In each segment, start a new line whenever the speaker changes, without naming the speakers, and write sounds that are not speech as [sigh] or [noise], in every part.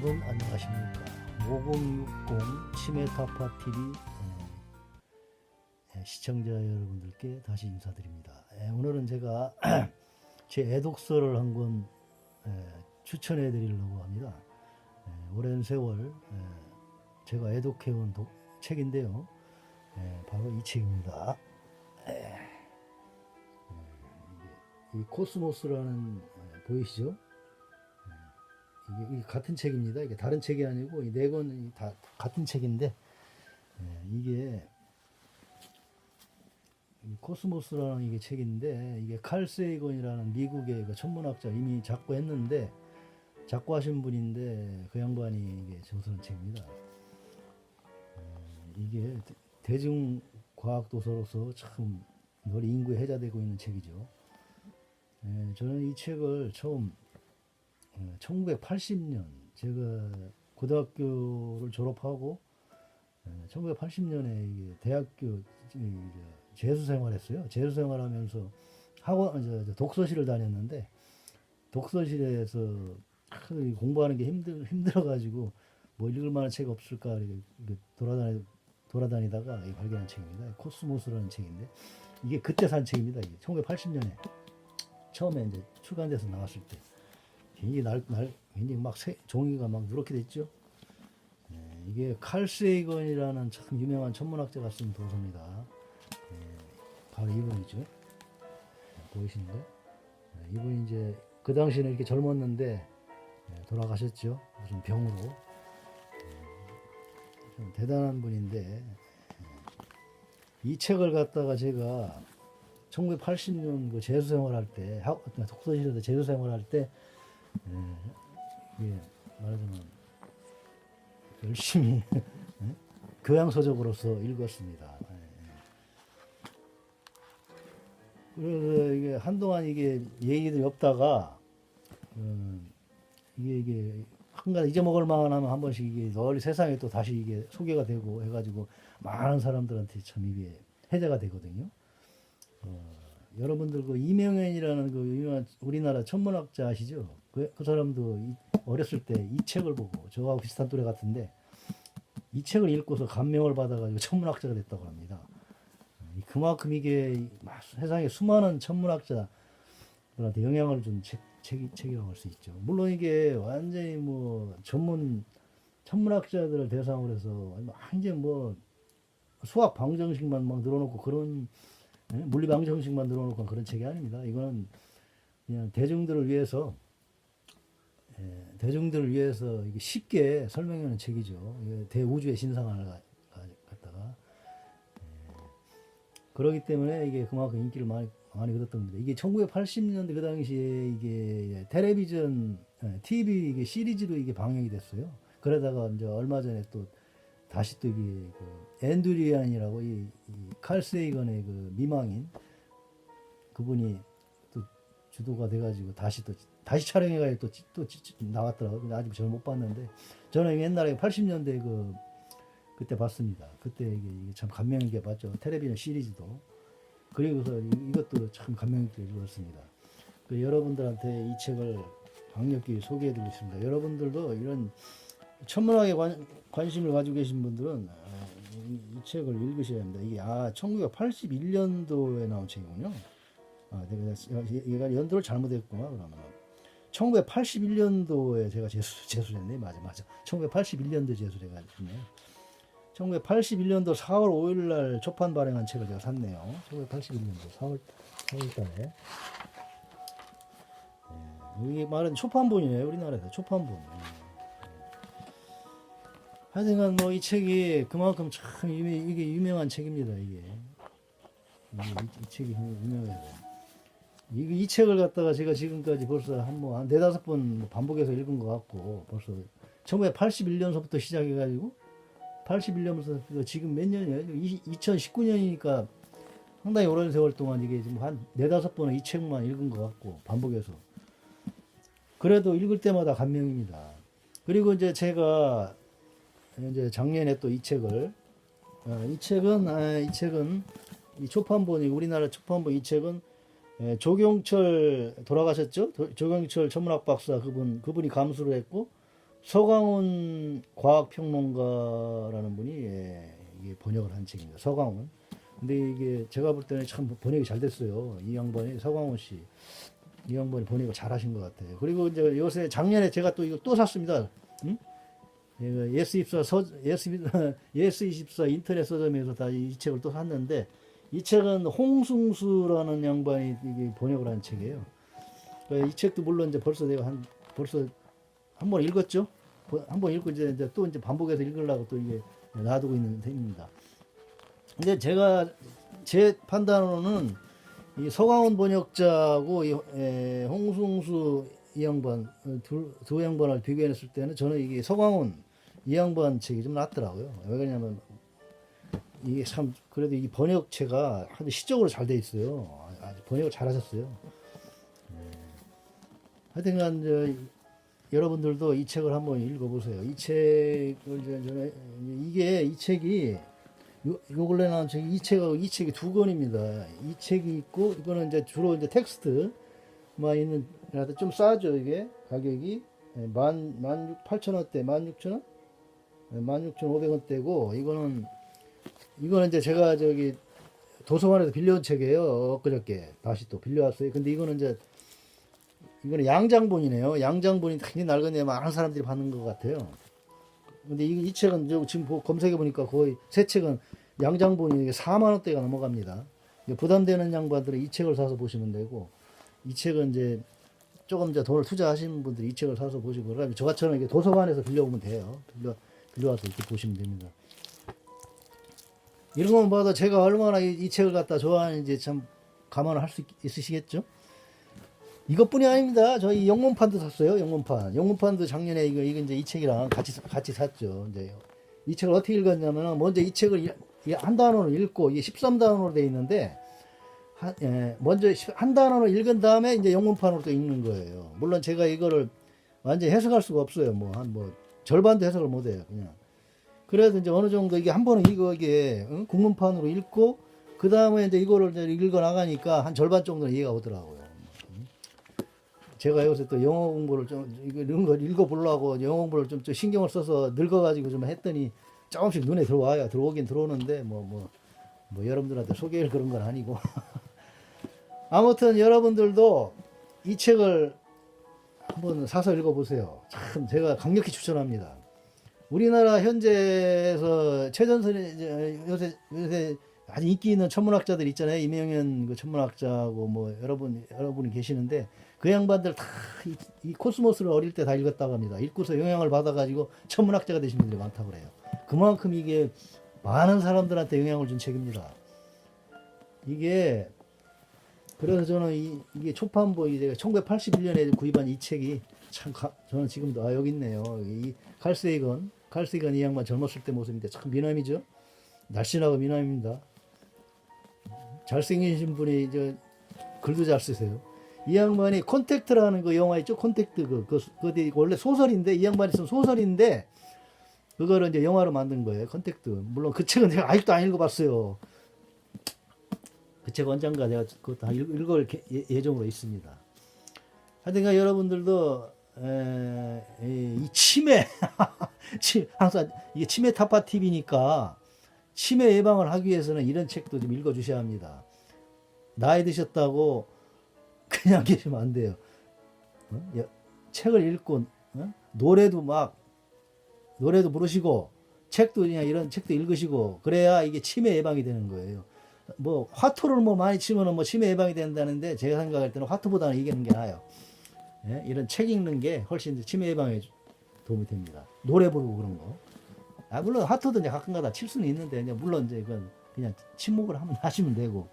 여러분 안녕하십니까 5060 치매타파 TV 예, 시청자 여러분들께 다시 인사드립니다. 예, 오늘은 제가 [clears throat] 제 애독서를 한권 추천해 드리려고 합니다. 예, 오랜 세월 예, 제가 애독해온 독- 책인데요. 예, 바로 이 책입니다. 이 코스모스라는 예, 보이시죠? 이게, 같은 책입니다. 이게 다른 책이 아니고 이 네 권이 다 같은 책인데 예, 이게 이 코스모스라는 이게 책인데 이게 칼 세이건이라는 미국의 그 천문학자 이미 작고했는데 작고하신 분인데 그 양반이 이게 저서는 책입니다. 음, 이게 대- 대중 과학 도서로서 참 널리 인구에 회자되고 있는 책이죠. 예, 저는 이 책을 처음 1980년 제가 고등학교를 졸업하고 1980년에 이게 대학교 재수 생활했어요. 재수 생활하면서 학원 독서실을 다녔는데 독서실에서 크, 공부하는 게 힘들 힘들어 가지고 뭐 읽을 만한 책 없을까 돌아다니 돌아다니다가 이 발견한 책입니다. 코스모스라는 책인데 이게 그때 산 책입니다. 이게 1980년에 처음에 이제 출간돼서 나왔을 때 굉장히 날, 날 굉장히 막 새, 종이가 막 누렇게 됐죠. 예, 이게 칼 세이건이라는 참 유명한 천문학자가 쓴 도서입니다. 예, 바로 이분이죠. 예, 보이시는가요? 예, 이분이 이제 그 당시에는 이렇게 젊었는데 예, 돌아가셨죠. 무슨 병으로. 예, 좀 대단한 분인데 예, 이 책을 갖다가 제가 1980년 그 재수 생활 할 때, 학- 독서실에서 재수 생활 할 때, 예, 이게 말하자면 열심히 [laughs] 예? 교양서적으로서 읽었습니다. 예. 그래서 이게 한동안 이게 얘기들이 없다가 음, 이게 이게 한간 잊어먹을 만하면 한 번씩 이게 널리 세상에 또 다시 이게 소개가 되고 해가지고 많은 사람들한테 참 이게 해제가 되거든요. 어, 여러분들 그 이명현이라는 그 유명한 우리나라 천문학자 아시죠? 그, 그 사람도 이- 어렸을 때 이 책을 보고 저하고 비슷한 또래 같은데 이 책을 읽고서 감명을 받아가지고 천문학자가 됐다고 합니다. 이- 그만큼 이게 막 세상에 수많은 천문학자들한테 영향을 준 책, 책이, 책이라고 할 수 있죠. 물론 이게 완전히 뭐 전문 천문학자들을 대상으로 해서 완전 뭐 수학 방정식만 막 늘어놓고 그런 예? 물리 방정식만 늘어놓고 그런 책이 아닙니다. 이거는 그냥 대중들을 위해서 예, 대중들을 위해서 쉽게 설명하는 책이죠. 대우주의 신상을 갖다가 예, 그러기 때문에 이게 그만큼 인기를 많이 많이 얻었던 겁니다. 이게 1980년대 그 당시에 이게 텔레비전 예, TV 이게 시리즈로 이게 방영이 됐어요. 그러다가 이제 얼마 전에 또 다시 또 이게 그 앤드리안이라고 이, 이 칼 세이건의 그 미망인 그분이 또 주도가 돼가지고 다시 또 다시 촬영해가지고 또또 나왔더라고요. 근데 아직 저는 못 봤는데 저는 옛날에 80년대 그 그때 봤습니다. 그때 이게, 이게 참 감명 있게 봤죠. 텔레비전 시리즈도 그리고서 이- 이것도 참 감명 있게 읽었습니다. 그 여러분들한테 이 책을 강력히 소개해드리겠습니다. 여러분들도 이런 천문학에 관, 관심을 가지고 계신 분들은 아, 이, 이 책을 읽으셔야 합니다. 이게 아 1981년도에 나온 책이군요. 아, 내가 얘- 얘가 연도를 잘못했구나 그러면. 1981년도에 제가 재수 재수했네. 맞아 맞아. 1981년도 재수를 해가지고 1981년도 4월 5일 날 초판 발행한 책을 제가 샀네요. 1981년도 4월 4월 달에. 예, 이게 말은 초판본이에요. 우리나라에서 초판본. 예. 하여튼간 뭐 이 책이 그만큼 참 이게 유명한 책입니다. 이게 이, 이 책이 유명해요. 이, 이 책을 갖다가 제가 지금까지 벌써 한 뭐 한 네다섯 번 반복해서 읽은 것 같고 벌써 1981년서부터 시작해가지고 81년부터 지금 몇 년이에요? 2019년이니까 상당히 오랜 세월 동안 이게 지금 한 네다섯 번은 이 책만 읽은 것 같고 반복해서 그래도 읽을 때마다 감명입니다. 그리고 이제 제가 이제 작년에 또 이 책을 어, 이 책은 아, 이 책은 이 초판본이 우리나라 초판본 이 책은 예, 조경철 돌아가셨죠? 도- 조경철 천문학 박사 그분 그분이 감수를 했고 서광훈 과학평론가라는 분이 예, 이게 번역을 한 책입니다. 서광훈. 근데 이게 제가 볼 때는 참 번역이 잘 됐어요. 이 양반이 서광훈 씨. 이 양반이 번역을 잘 하신 것 같아요. 그리고 이제 요새 작년에 제가 또 이거 또 샀습니다. 응? 이거 예스24 서, 예스, 예스24 인터넷 서점에서 다 이 책을 또 샀는데 이 책은 홍승수라는 양반이 번역을 한 책이에요. 그러니까 이 책도 물론 이제 벌써 내가 한 벌써 한 번 읽었죠. 한 번 읽고 이제, 또 이제 반복해서 읽으려고 또 이게 놔두고 있는 셈입니다. 근데 제가 제 판단으로는 이 서광훈 번역자하고 이, 에, 홍승수 이 양반 어, 두, 두 양반을 비교했을 때는 저는 이게 서광훈 이 양반 책이 좀 낫더라고요. 왜 그러냐면 이게 참 그래도 이 번역체가 아주 시적으로 잘 돼 있어요. 아주 번역을 잘 하셨어요. 네. 하여튼간 저 여러분들도 이 책을 한번 읽어보세요. 이 책을 저- 저는 이게 이 책이 요, 요 근래 나온 책이 이 책하고 이 책이 두 권입니다. 이 책이 있고 이거는 이제 주로 이제 텍스트만 있는 라도 좀 싸죠 이게 가격이 예, 만, 만 팔천 원대, 만 육천 원? 예, 만 육천 오백 원대고 이거는 이거는 이제 제가 저기 도서관에서 빌려온 책이에요. 엊그저께 다시 또 빌려왔어요. 근데 이거는 이제 이거는 양장본이네요. 양장본이 굉장히 낡은데 많은 사람들이 받는 것 같아요. 근데 이, 이 책은 저 지금 보- 검색해 보니까 거의 새 책은 양장본이 이게 4만 원대가 넘어갑니다. 부담되는 양반들은 이 책을 사서 보시면 되고 이 책은 이제 조금 이제 돈을 투자하시는 분들이 이 책을 사서 보시고 그다음에 저같처럼 이게 도서관에서 빌려오면 돼요. 빌려 빌려와서 이렇게 보시면 됩니다. 이런 것만 봐도 제가 얼마나 이, 이 책을 갖다 좋아하는지 참 감안을 할 수 있으시겠죠? 이것뿐이 아닙니다. 저희 영문판도 샀어요. 영문판. 영문판도 작년에 이거 이거 이제 이 책이랑 같이 사- 같이 샀죠. 이제 이 책을 어떻게 읽었냐면은 먼저 이 책을 이- 이한 단어로 읽고 이게 13단어로 돼 있는데 한, 예, 먼저 시- 한 단어로 읽은 다음에 이제 영문판으로 또 읽는 거예요. 물론 제가 이거를 완전히 해석할 수가 없어요. 뭐한뭐 절반도 해석을 못 해요. 그냥. 그래서 이제 어느 정도 이게 한 번은 이거 이게 응? 국문판으로 읽고 그 다음에 이제 이거를 이제 읽어 나가니까 한 절반 정도는 이해가 오더라고요. 제가 요새 또 영어 공부를 좀 이런 걸 읽어 보려고 영어 공부를 좀, 좀 신경을 써서 늙어가지고 좀 했더니 조금씩 눈에 들어와요. 들어오긴 들어오는데 뭐뭐뭐 여러분들한테 소개할 그런 건 아니고 [laughs] 아무튼 여러분들도 이 책을 한번 사서 읽어보세요. 참 제가 강력히 추천합니다. 우리나라 현재에서 최전선에 요새 요새 아주 인기 있는 천문학자들 있잖아요. 이명현 그 천문학자하고 뭐 여러분 여러분이 계시는데 그 양반들 다 이 코스모스를 어릴 때 다 읽었다고 합니다. 읽고서 영향을 받아가지고 천문학자가 되신 분들이 많다고 그래요. 그만큼 이게 많은 사람들한테 영향을 준 책입니다. 이게 그래서 저는 이, 이게 초판보 이제 1981년에 구입한 이 책이 참 가- 저는 지금도 아 여기 있네요. 이 칼세이건 칼세이건 이 양반 젊었을 때 모습인데 참 미남이죠. 날씬하고 미남입니다. 잘생기신 분이 저 글도 잘 쓰세요. 이 양반이 콘택트라는 그 영화 있죠? 콘택트 그, 그, 그 원래 소설인데 이 양반이 쓴 소설인데 그거를 이제 영화로 만든 거예요. 콘택트. 물론 그 책은 제가 아직도 안 읽어봤어요. 그 책 언젠가 내가 그것도 다 읽- 읽을 게- 예- 예정으로 있습니다. 하여튼간 여러분들도 에, 이, 이 치매 [laughs] 치- 항상 이게 치매 타파 TV니까 치매 예방을 하기 위해서는 이런 책도 좀 읽어 주셔야 합니다. 나이 드셨다고 그냥 [laughs] 계시면 안 돼요. 어? 여- 책을 읽고 어? 노래도 막 노래도 부르시고 책도 그냥 이런 책도 읽으시고 그래야 이게 치매 예방이 되는 거예요. 뭐 화투를 뭐 많이 치면은 뭐 치매 예방이 된다는데 제가 생각할 때는 화투보다는 이기는 게 나아요. 예? 이런 책 읽는 게 훨씬 치매 예방에 도움이 됩니다. 노래 부르고 그런 거. 아 물론 화투도 이제 가끔가다 칠 수는 있는데 이제 물론 이제 그건 그냥 침묵을 한번 [laughs] 하시면 되고.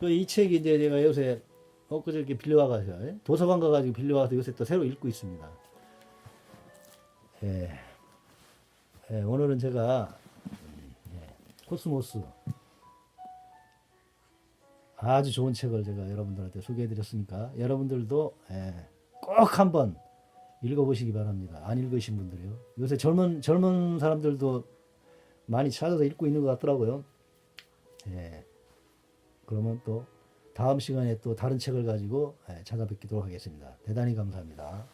그 이 책이 이제 제가 요새 엊그저께 빌려와가지고 예? 도서관 가가지고 빌려와서 요새 또 새로 읽고 있습니다. 예. 예, 오늘은 제가 음, 예, 코스모스 아주 좋은 책을 제가 여러분들한테 소개해드렸으니까 여러분들도 예, 꼭 한번 읽어보시기 바랍니다. 안 읽으신 분들이요. 요새 젊은 젊은 사람들도 많이 찾아서 읽고 있는 것 같더라고요. 예. 그러면 또 다음 시간에 또 다른 책을 가지고 예, 찾아뵙도록 하겠습니다. 대단히 감사합니다.